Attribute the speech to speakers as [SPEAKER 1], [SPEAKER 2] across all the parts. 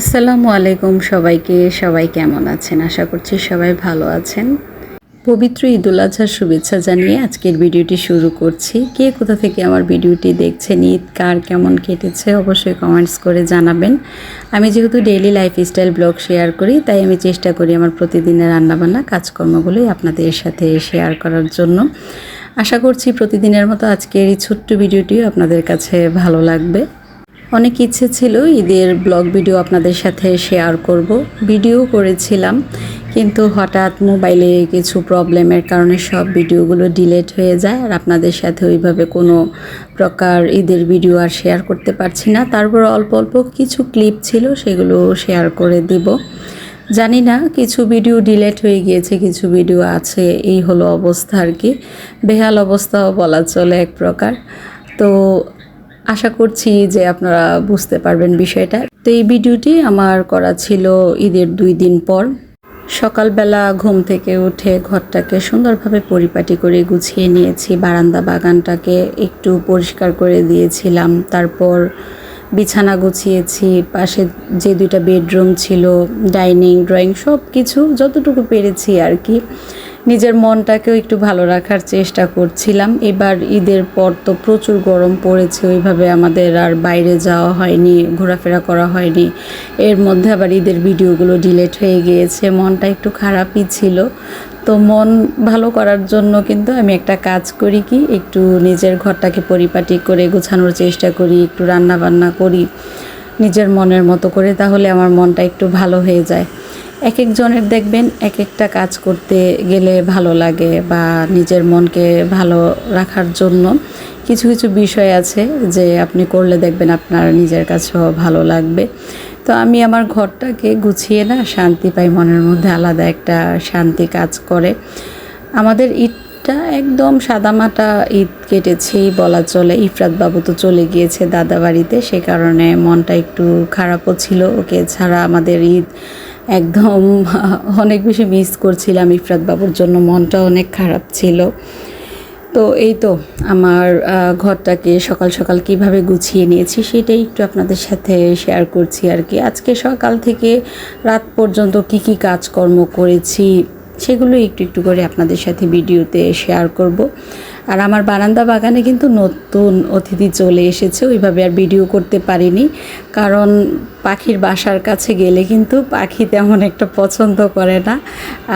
[SPEAKER 1] আসসালামু আলাইকুম সবাইকে, সবাই কেমন আছেন? আশা করছি সবাই ভালো আছেন। পবিত্র ঈদুল আজহার শুভেচ্ছা জানিয়ে আজকের ভিডিওটি শুরু করছি। কে কোথা থেকে আমার ভিডিওটি দেখছেন, ঈদ কার কেমন কেটেছে অবশ্যই কমেন্টস করে জানাবেন। আমি যেহেতু ডেইলি লাইফস্টাইল ব্লগ শেয়ার করি, তাই আমি চেষ্টা করি আমার প্রতিদিনের রান্নাবান্না, কাজকর্মগুলোই আপনাদের সাথে শেয়ার করার জন্য। আশা করছি প্রতিদিনের মতো আজকের এই ছোট্ট ভিডিওটিও আপনাদের কাছে ভালো লাগবে। অনেক ইচ্ছে ছিল ঈদের ব্লগ ভিডিও আপনাদের সাথে শেয়ার করব। ভিডিও করেছিলাম, কিন্তু হঠাৎ মোবাইলে কিছু প্রবলেমের কারণে সব ভিডিওগুলো ডিলেট হয়ে যায় আর আপনাদের সাথে ওইভাবে কোনো প্রকার ঈদের ভিডিও আর শেয়ার করতে পারছি না। তারপর অল্প অল্প কিছু ক্লিপ ছিল, সেগুলো শেয়ার করে দিব। জানি না, কিছু ভিডিও ডিলেট হয়ে গিয়েছে, কিছু ভিডিও আছে, এই হলো অবস্থা আর কি। বেহাল অবস্থাও বলা চলে এক প্রকার। তো আশা করছি যে আপনারা বুঝতে পারবেন বিষয়টা। তো এই ভিডিওটি আমার করা ছিল ঈদের দুই দিন পর। সকালবেলা ঘুম থেকে উঠে ঘরটাকে সুন্দরভাবে পরিপাটি করে গুছিয়ে নিয়েছি। বারান্দা বাগানটাকে একটু পরিষ্কার করে দিয়েছিলাম। তারপর বিছানা গুছিয়েছি। পাশে যে দুইটা বেডরুম ছিল, ডাইনিং, ড্রয়িং সব কিছু যতটুকু পেরেছি আর কি। নিজের মনটাকেও একটু ভালো রাখার চেষ্টা করছিলাম। এবার ঈদের পর তো প্রচুর গরম পড়েছে, ওইভাবে আমাদের আর বাইরে যাওয়া হয়নি, ঘোরাফেরা করা হয়নি। এর মধ্যে আবার ঈদের ভিডিওগুলো ডিলেট হয়ে গিয়েছে, মনটা একটু খারাপই ছিল। তো মন ভালো করার জন্য কিন্তু আমি একটা কাজ করি কি, একটু নিজের ঘরটাকে পরিপাটি করে গোছানোর চেষ্টা করি, একটু রান্না বান্না করি, নিজের মনের মতো করে, তাহলে আমার মনটা একটু ভালো হয়ে যায়। এক একজনের দেখবেন এক একটা কাজ করতে গেলে ভালো লাগে বা নিজের মনকে ভালো রাখার জন্য কিছু কিছু বিষয় আছে যে আপনি করলে দেখবেন আপনার নিজের কাছেও ভালো লাগবে। তো আমি আমার ঘরটাকে গুছিয়ে না শান্তি পাই, মনের মধ্যে আলাদা একটা শান্তি কাজ করে। আমাদের ঈদটা একদম সাদামাটা ঈদ কেটেছেই বলা চলে। ইফরাত বাবু তো চলে গিয়েছে দাদা বাড়িতে সে কারণে মনটা একটু খারাপও ছিল। ওকে ছাড়া আমাদের ঈদ একদম অনেক বেশি মিস করছিলাম ইফরাত বাবুর জন্য, মনটা অনেক খারাপ ছিল। তো এই তো আমার ঘরটাকে সকাল সকাল কীভাবে গুছিয়ে নিয়েছি সেটাই একটু আপনাদের সাথে শেয়ার করছি আর কি। আজকে সকাল থেকে রাত পর্যন্ত কি কি কাজকর্ম করেছি সেগুলো একটু একটু করে আপনাদের সাথে ভিডিওতে শেয়ার করব। আর আমার বারান্দা বাগানে কিন্তু নতুন অতিথি চলে এসেছে, ওইভাবে আর ভিডিও করতে পারিনি। কারণ পাখির বাসার কাছে গেলে কিন্তু পাখি তেমন একটা পছন্দ করে না,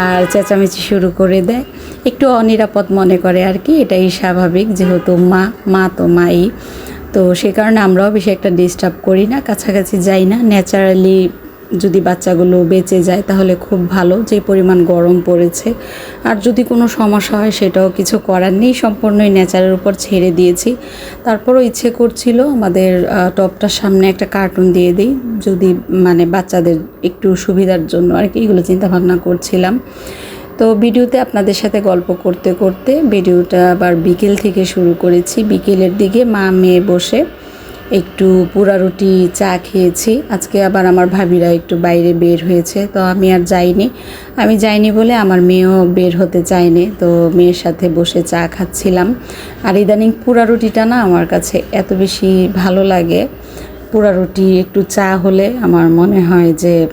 [SPEAKER 1] আর চেঁচামেচি শুরু করে দেয়। একটু অনিরাপদ মনে করে আর কি, এটাই স্বাভাবিক, যেহেতু মা মা তো মাই। তো সে কারণে আমরাও বেশি একটা ডিস্টার্ব করি না, কাছাকাছি যাই না ন্যাচারালি যদি বাচ্চাগুলো বেঁচে যায় তাহলে খুব ভালো, যে পরিমাণ গরম পড়েছে। আর যদি কোনো সমস্যা হয় সেটাও কিছু করার নেই, সম্পূর্ণই নেচারের উপর ছেড়ে দিয়েছি। তারপরও ইচ্ছে করছিল আমাদের টপটার সামনে একটা কার্টুন দিয়ে দিই, যদি মানে বাচ্চাদের একটু সুবিধার জন্য আর কি, এগুলো চিন্তাভাবনা করছিলাম। তো ভিডিওতে আপনাদের সাথে গল্প করতে করতে, ভিডিওটা আবার বিকেল থেকে শুরু করেছি। বিকেলের দিকে মা মেয়ে বসে একটু পুরা রুটি চা খেয়েছি। আজকে আবার আমার ভাবিরা একটু বাইরে বের হয়েছে, তো আমি আর যাইনি। আমি যাইনি বলে আমার মেয়েও বের হতে চায়নি, তো মেয়ের সাথে বসে চা খাচ্ছিলাম। আর ইদানিং পুরা রুটিটা না আমার কাছে এত বেশি ভালো লাগে। পুরা রুটি, একটু চা হলে আমার মনে হয় যে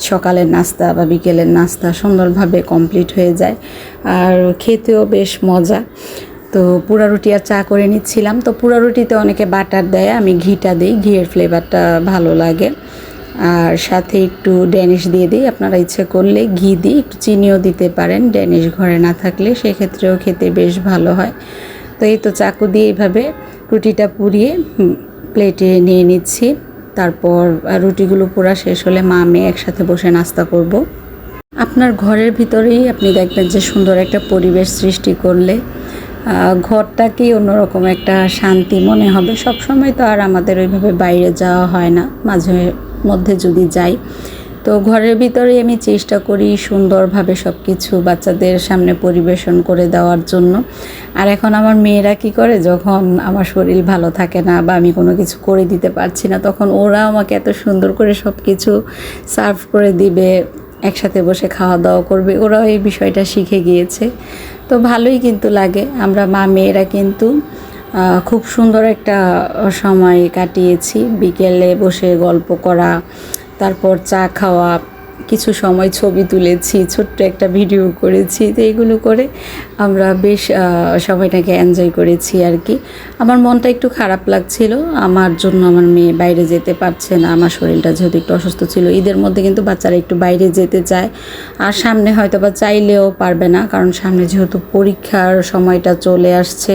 [SPEAKER 1] সকালের নাস্তা বা বিকেলের নাস্তা সুন্দরভাবে কমপ্লিট হয়ে যায়। আর খেতেও বেশ মজা। তো পুরা রুটি আর চা করে নিচ্ছিলাম। তো পুরা রুটিতে অনেকে বাটার দেয়, আমি ঘিটা দিই, ঘিয়ের ফ্লেভারটা ভালো লাগে। আর সাথে একটু ড্যানিশ দিয়ে দিই, আপনারা ইচ্ছে করলে ঘি দিই, একটু চিনিও দিতে পারেন, ড্যানিশ ঘরে না থাকলে সেক্ষেত্রেও খেতে বেশ ভালো হয়। তো এই তো চাকু দিয়ে এইভাবে রুটিটা পুড়িয়ে প্লেটে নিয়ে নিচ্ছি। তারপর রুটিগুলো পুরা শেষ হলে মা, মেয়ে একসাথে বসে নাস্তা করব। আপনার ঘরের ভিতরেই আপনি দেখবেন যে সুন্দর একটা পরিবেশ সৃষ্টি করলে ঘরটাকেই অন্যরকম একটা শান্তি মনে হবে? সব সময় তো আর আমাদের ওইভাবে বাইরে যাওয়া হয় না, মাঝে মধ্যে যদি যাই। তো ঘরের ভিতরেই আমি চেষ্টা করি সুন্দরভাবে সব কিছু বাচ্চাদের সামনে পরিবেশন করে দেওয়ার জন্য। আর এখন আমার মেয়েরা কি করে? যখন আমার শরীর ভালো থাকে না বা আমি কোনো কিছু করে দিতে পারছি না, তখন ওরা আমাকে এত সুন্দর করে সব কিছু সার্ভ করে দিবে, একসাথে বসে খাওয়া দাওয়া করবে। ওরাও এই বিষয়টা শিখে গিয়েছে। তো ভালোই কিন্তু লাগে। আমরা মা মেয়েরা কিন্তু খুব সুন্দর একটা সময় কাটিয়েছি। বিকেলে বসে গল্প করা, তারপর চা খাওয়া কিছু সময় ছবি তুলেছি, ছোট্ট একটা ভিডিও করেছি, তো এইগুলো করে আমরা বেশ সবাইটাকে এনজয় করেছি আর কি। আমার মনটা একটু খারাপ লাগছিল, আমার জন্য আমার মেয়ে বাইরে যেতে পারছে না, আমার শরীরটা যেহেতু একটু অসুস্থ ছিল, ঈদের মধ্যে কিন্তু বাচ্চারা একটু বাইরে যেতে চায়। আর সামনে হয়তো বা চাইলেও পারবে না, কারণ সামনে যেহেতু পরীক্ষার সময়টা চলে আসছে,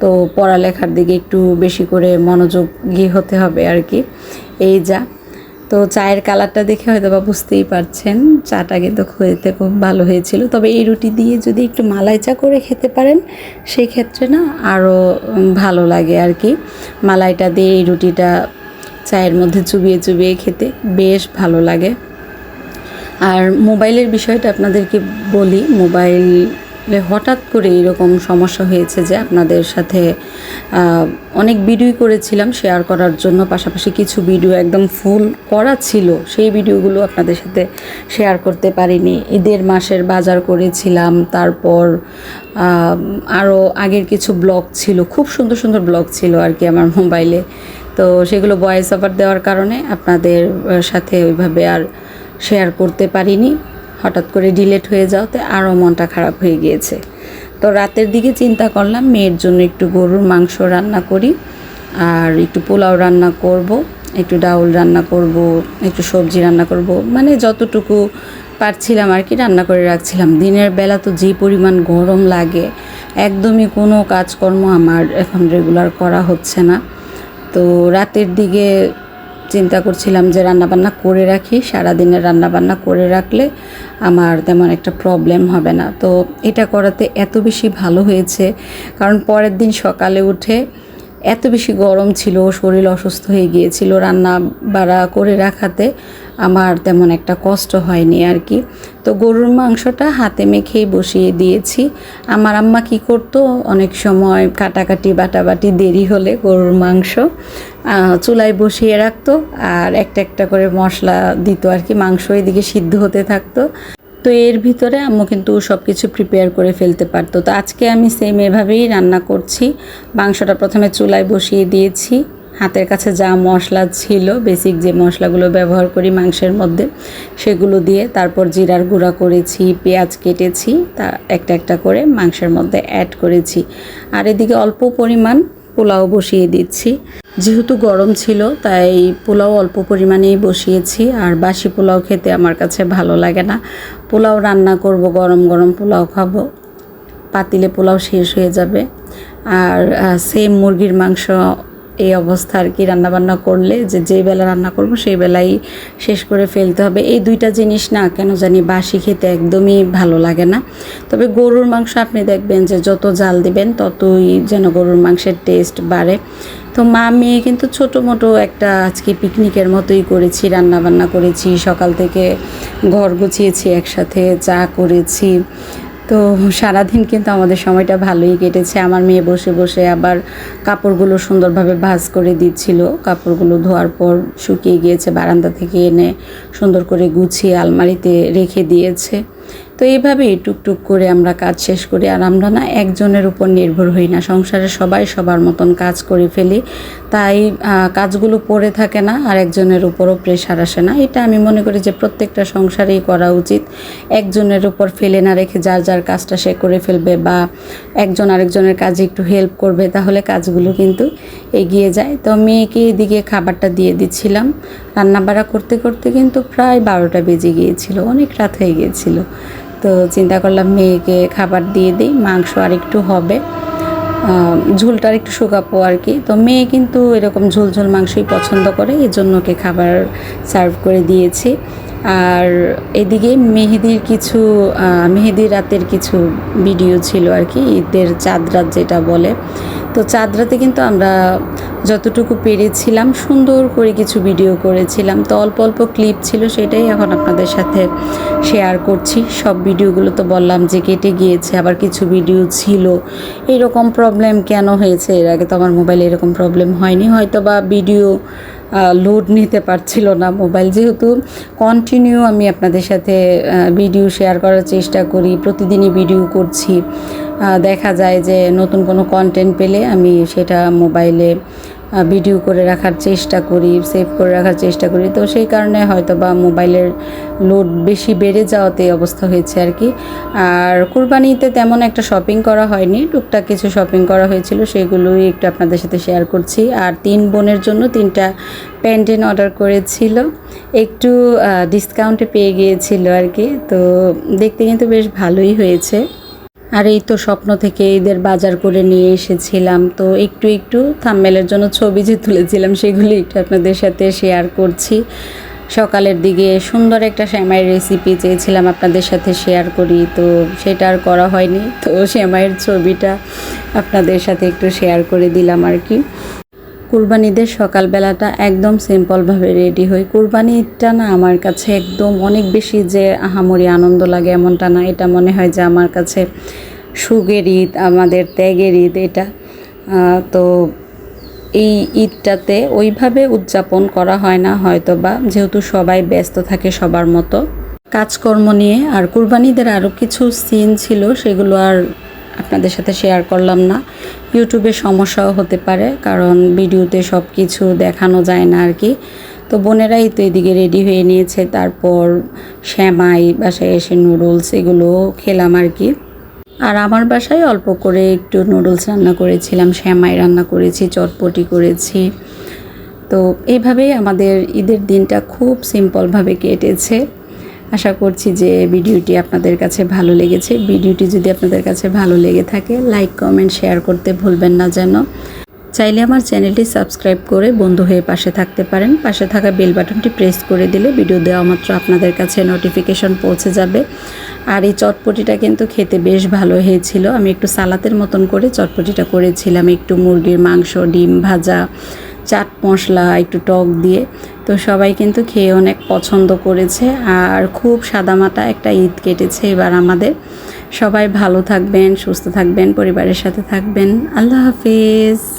[SPEAKER 1] তো পড়ালেখার দিকে একটু বেশি করে মনোযোগী হতে হবে আর কি। এই যা। তো চায়ের কালারটা দেখে হয়তো বা বুঝতেই পারছেন। চাটা কিন্তু খেতে খুব ভালো হয়েছিল। তবে এই রুটি দিয়ে যদি একটু মালাই চা করে খেতে পারেন সেই ক্ষেত্রে না আরও ভালো লাগে আর কি। মালাইটা দিয়ে এই রুটিটা চায়ের মধ্যে চুবিয়ে চুবিয়ে খেতে বেশ ভালো লাগে। আর মোবাইলের বিষয়টা আপনাদেরকে বলি, মোবাইলে হঠাৎ করে এরকম সমস্যা হয়েছে যে আপনাদের সাথে অনেক ভিডিও করেছিলাম শেয়ার করার জন্য, পাশাপাশি কিছু ভিডিও একদম ফুল করা ছিল, সেই ভিডিওগুলো আপনাদের সাথে শেয়ার করতে পারিনি। ঈদের মাসের বাজার করেছিলাম, তারপর আরও আগের কিছু ব্লগ ছিল, খুব সুন্দর সুন্দর ব্লগ ছিল আর কি আমার মোবাইলে। তো সেগুলো ভয়েস ওভার দেওয়ার কারণে আপনাদের সাথে ওইভাবে আর শেয়ার করতে পারিনি। হঠাৎ করে ডিলেট হয়ে যাওয়াতে আরও মনটা খারাপ হয়ে গিয়েছে। তো রাতের দিকে চিন্তা করলাম, মেয়ের জন্য একটু গরুর মাংস রান্না করি, আর একটু পোলাও রান্না করব, একটু ডাউল রান্না করব, একটু সবজি রান্না করব। মানে যতটুকু পারছিলাম আর কি রান্না করে রাখছিলাম। দিনের বেলা তো যে পরিমাণ গরম লাগে, একদমই কোনো কাজকর্ম আমার এখন রেগুলার করা হচ্ছে না। তো রাতের দিকে চিন্তা করছিলাম যে রান্নাবান্না করে রাখি, সারাদিনের রান্নাবান্না করে রাখলে আমার তেমন একটা প্রবলেম হবে না। তো এটা করাতে এত বেশি ভালো হয়েছে, কারণ পরের দিন সকালে উঠে এত বেশি গরম ছিল, শরীর অসুস্থ হয়ে গিয়েছিল, রান্না বাড়া করে রাখাতে আমার তেমন একটা কষ্ট হয়নি আর কি। তো গরুর মাংসটা হাতে মেখেই বসিয়ে দিয়েছি। আমার আম্মা কি করতো? অনেক সময় কাটাকাটি, বাটাবাটি দেরি হলে গরুর মাংস চুলায় বসিয়ে রাখতো আর একটা একটা করে মশলা দিত আর কি, মাংস এদিকে সিদ্ধ হতে থাকতো। তো এর ভিতরে আম্মু কিন্তু সব কিছু প্রিপেয়ার করে ফেলতে পারতো। তো আজকে আমি সেম এভাবেই রান্না করছি। মাংসটা প্রথমে চুলায় বসিয়ে দিয়েছি। হাতের কাছে যা মশলা ছিল বেসিক যে মশলাগুলো ব্যবহার করি মাংসের মধ্যে, সেগুলো দিয়ে তারপর জিরার গুঁড়া করেছি, পেঁয়াজ কেটেছি, তা একটা একটা করে মাংসের মধ্যে অ্যাড করেছি। আর এদিকে অল্প পরিমাণ পোলাও বসিয়ে দিচ্ছি। যেহেতু গরম ছিল, তাই পোলাও অল্প পরিমাণেই বসিয়েছি। আর বাসি পোলাও খেতে আমার কাছে ভালো লাগে না। পোলাও রান্না করব, গরম গরম পোলাও খাব। পাতিলে পোলাও শেষ হয়ে যাবে। আর সেম মুরগির মাংস এই অবস্থা আর কি রান্নাবান্না করলে, যে, যেই বেলা রান্না করব সেই বেলাই শেষ করে ফেলতে হবে। এই দুইটা জিনিস না, কেন জানি বাসি খেতে একদমই ভালো লাগে না। তবে গরুর মাংস আপনি দেখবেন যে যত জাল দিবেন, ততই যেন গরুর মাংসের টেস্ট বাড়ে। তো মা, মেয়ে কিন্তু ছোটো মোটো একটা আজকে পিকনিকের মতোই করেছি রান্না বান্না করেছি, সকাল থেকে ঘর গুছিয়েছি একসাথে, চা করেছি। তো সারাদিন কিন্তু আমাদের সময়টা ভালোই কেটেছে। আমার মেয়ে বসে বসে আবার কাপড়গুলো সুন্দরভাবে ভাজ করে দিচ্ছিল। কাপড়গুলো ধোয়ার পর শুকিয়ে গিয়েছে, বারান্দা থেকে এনে সুন্দর করে গুছিয়ে আলমারিতে রেখে দিয়েছে। তো এইভাবেই টুকটুক করে আমরা কাজ শেষ করি আর আমরা না একজনের উপর নির্ভর হই না। সংসারে সবাই সবার মতন কাজ করে ফেলি। তাই কাজগুলো পড়ে থাকে না আর একজনের উপরও প্রেশার আসে না। এটা আমি মনে করি যে প্রত্যেকটা সংসারেই করা উচিত। একজনের উপর ফেলে না রেখে যার যার কাজটা সে করে ফেলবে বা একজন আরেকজনের কাজে একটু হেল্প করবে তাহলে কাজগুলো কিন্তু এগিয়ে যায়। তো মেয়েকে এদিকে খাবারটা দিয়ে দিচ্ছিলাম। রান্নাবাড়া করতে করতে কিন্তু প্রায় বারোটা বেজে গিয়েছিল। অনেক রাত হয়ে গিয়েছিল। তো চিন্তা করলাম মেয়েকে খাবার দিয়ে দিই মাংস আর একটু হবে। আহ, ঝোলটা আর একটু শুকাবো আর কি। তো মেয়ে কিন্তু এরকম ঝোল ঝোল মাংসই পছন্দ করে এই জন্য ওকে খাবার সার্ভ করে দিয়েছি। আর এদিকে মেহেদির কিছু মেহেদির রাতের কিছু ভিডিও ছিল আর কি ঈদের চাঁদ রাত যেটা বলে। তো চাঁদ রাতে কিন্তু আমরা যতটুকু পেরেছিলাম, সুন্দর করে কিছু ভিডিও করেছিলাম। তো অল্প অল্প ক্লিপ ছিল সেটাই এখন আপনাদের সাথে শেয়ার করছি। সব ভিডিওগুলো তো বললাম যে কেটে গিয়েছে, আবার কিছু ভিডিও ছিল। এরকম প্রবলেম কেন হয়েছে? এর আগে তো আমার মোবাইলে এরকম প্রবলেম হয়নি। হয়তো বা ভিডিও লোড নিতে পারছিল না মোবাইল যেহেতু কন্টিনিউ আমি আপনাদের সাথে ভিডিও শেয়ার করার চেষ্টা করি, প্রতিদিনই ভিডিও করছি। দেখা যায় যে নতুন কোনো কন্টেন্ট পেলে আমি সেটা মোবাইলে ভিডিও করে রাখার চেষ্টা করি সেভ করে রাখার চেষ্টা করি। তো সেই কারণে হয়তো বা মোবাইলের লোড বেশি বেড়ে যাওয়াতে অবস্থা হয়েছে আর কি। আর কুরবানিতে তেমন একটা শপিং করা হয়নি, টুকটাক কিছু শপিং করা হয়েছিল, সেগুলোই একটু আপনাদের সাথে শেয়ার করছি। আর তিন বোনের জন্য তিনটা প্যান্টেন অর্ডার করেছিল, একটু ডিসকাউন্টে পেয়ে গিয়েছিল আর কি। তো দেখতে কিন্তু বেশ ভালোই হয়েছে। আর এই তো স্বপ্ন থেকে এদের বাজার করে নিয়ে এসেছিলাম। তো একটু একটু থাম্মেলের জন্য ছবি যে তুলেছিলাম সেগুলি একটু আপনাদের সাথে শেয়ার করছি। সকালের দিকে সুন্দর একটা শ্যামাইয়ের রেসিপি চেয়েছিলাম আপনাদের সাথে শেয়ার করি। তো সেটা আর করা হয়নি। তো শ্যামাইয়ের ছবিটা আপনাদের সাথে একটু শেয়ার করে দিলাম আর কি। কুরবানিদের সকালবেলাটা একদম সিম্পলভাবে রেডি হই। কুরবানি ঈদটা না আমার কাছে একদম অনেক বেশি যে আহামরি আনন্দ লাগে এমনটা না। এটা মনে হয় যে আমার কাছে সুগের ঈদ, আমাদের ত্যাগের ঈদ এটা। তো এই ঈদটাতে ওইভাবে উদযাপন করা হয় না হয়তো বা যেহেতু সবাই ব্যস্ত থাকে সবার মতো। কাজকর্ম নিয়ে আর কুরবানিদের আরও কিছু সিন ছিল, সেগুলো আর আপনাদের সাথে শেয়ার করলাম না। ইউটিউবে সমস্যাও হতে পারে, কারণ ভিডিওতে সব কিছু দেখানো যায় না আর কি তো বোনেরাই তো এদিকে রেডি হয়ে নিয়েছে, তারপর শ্যামাই বাসায় এসে নুডলস এগুলো খেলাম আর কি আর আমার বাসায় অল্প করে একটু নুডলস রান্না করেছিলাম শ্যামাই রান্না করেছি, চটপটি করেছি। তো এইভাবেই আমাদের ঈদের দিনটা খুব সিম্পলভাবে কেটেছে। আশা করছি যে ভিডিওটি আপনাদের কাছে ভালো লেগেছে। ভিডিওটি যদি আপনাদের কাছে ভালো লেগে থাকে, লাইক, কমেন্ট, শেয়ার করতে ভুলবেন না যেন। চাইলে আমার চ্যানেলটি সাবস্ক্রাইব করে বন্ধু হয়ে পাশে থাকতে পারেন। পাশে থাকা বেল বাটনটি প্রেস করে দিলে ভিডিও দেওয়া মাত্র আপনাদের কাছে নোটিফিকেশন পৌঁছে যাবে। আর এই চটপটিটা কিন্তু খেতে বেশ ভালো হয়েছিল। আমি একটু সালাতের মতন করে চটপটিটা করেছিলাম। একটু মুরগির মাংস, ডিম ভাজা, চাট মশলা, একটু টক দিয়ে। তো সবাই কিন্তু খেয়ে অনেক পছন্দ করেছে আর খুব সাদামাটা একটা ঈদ কেটেছে এবার আমাদের। সবাই ভালো থাকবেন, সুস্থ থাকবেন, পরিবারের সাথে থাকবেন। আল্লাহ হাফিজ।